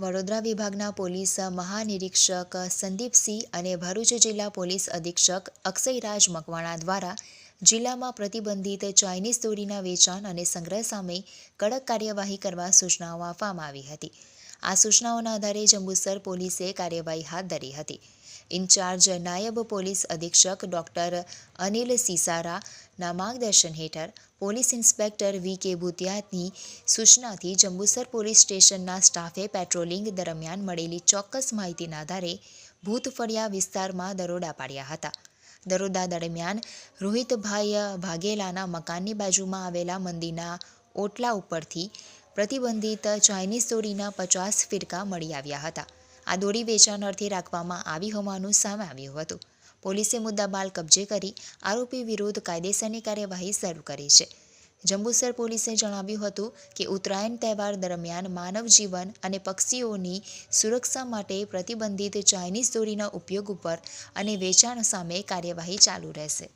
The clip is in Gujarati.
વડોદરા વિભાગના પોલીસ મહાનિરીક્ષક સંદીપસિંહ અને ભરૂચ જિલ્લા પોલીસ અધિક્ષક અક્ષયરાજ મકવાણા દ્વારા જિલ્લામાં પ્રતિબંધિત ચાઇનીઝ દોરીના વેચાણ અને સંગ્રહ સામે કડક કાર્યવાહી કરવા સૂચનાઓ આપવામાં આવી હતી. આ સૂચનાઓના આધારે જંબુસર પોલીસે કાર્યવાહી હાથ ધરી હતી. ઇન્ચાર્જ નાયબ પોલીસ અધિક્ષક ડોક્ટર અનિલ સિસારાના માર્ગદર્શન હેઠળ પોલીસ ઇન્સ્પેક્ટર વી કે ભૂતિયાની સૂચનાથી જંબુસર પોલીસ સ્ટેશનના સ્ટાફે પેટ્રોલિંગ દરમિયાન મળેલી ચોક્કસ માહિતીના આધારે ભૂતફળિયા વિસ્તારમાં દરોડા પાડ્યા હતા. દરોડા દરમિયાન રોહિતભાઈ ભાગેલાના મકાનની બાજુમાં આવેલા મંદિરના ઓટલા ઉપરથી પ્રતિબંધિત ચાઇનીઝ દોરીના પચાસ ફિરકા મળી આવ્યા હતા. આ દોરી વેચાણ અર્થે રાખવામાં આવી હોવાનું સામે આવ્યું હતું. પોલીસે મુદ્દામાલ કબજે કરી આરોપી વિરુદ્ધ કાયદેસરની કાર્યવાહી શરૂ કરી છે. જંબુસર પોલીસે જણાવ્યું હતું કે ઉત્તરાયણ તહેવાર દરમિયાન માનવ જીવન અને પક્ષીઓની સુરક્ષા માટે પ્રતિબંધિત ચાઇનીઝ દોરીના ઉપયોગ ઉપર અને વેચાણ સામે કાર્યવાહી ચાલુ રહેશે.